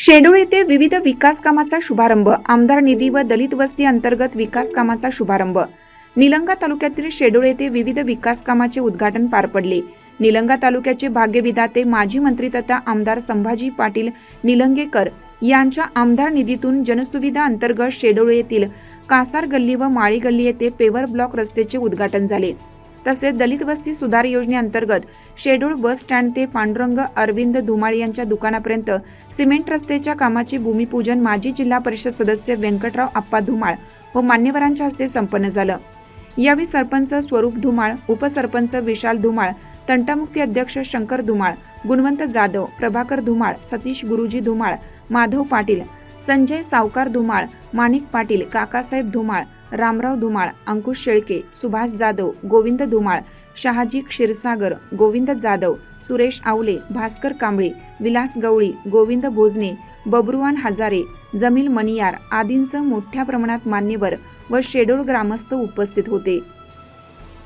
शेडूळ येथे विविध विकास कामाचा शुभारंभ आमदार निधी व दलित वस्ती अंतर्गत विकास कामाचा शुभारंभ. निलंगा तालुक्यातील शेडूळ येथे विविध विकास कामाचे उद्घाटन पार पडले. निलंगा तालुक्याचे भाग्यविधाते माजी मंत्री तथा आमदार संभाजी पाटील निलंगेकर यांच्या आमदार निधीतून जनसुविधा अंतर्गत शेडोळ येथील कासार गल्ली व माळी गल्ली येथे पेवर ब्लॉक रस्त्याचे उद्घाटन झाले. तसेच दलित वस्ती सुधार योजनेअंतर्गत शेड्यूल बस स्टँड ते पांडुरंग अरविंद धुमाळ यांच्या दुकानापर्यंत सिमेंट रस्त्याच्या कामाचे भूमिपूजन माजी जिल्हा परिषद सदस्य व्यंकटराव आप्पा धुमाळ व मान्यवरांच्या हस्ते संपन्न झालं. यावेळी सरपंच स्वरूप धुमाळ उपसरपंच विशाल धुमाळ तंटामुक्ती अध्यक्ष शंकर धुमाळ गुणवंत जाधव प्रभाकर धुमाळ सतीश गुरुजी धुमाळ माधव पाटील संजय सावकार धुमाळ माणिक पाटील काकासाहेब धुमाळ रामराव धुमाळ अंकुश शेळके सुभाष जाधव गोविंद धुमाळ शहाजी क्षीरसागर गोविंद जाधव सुरेश आवले भास्कर कांबळे विलास गवळी गोविंद भोजने बबरुवान हजारे जमील मनियार आदींसह मोठ्या प्रमाणात मान्यवर व शेडोळ ग्रामस्थ उपस्थित होते.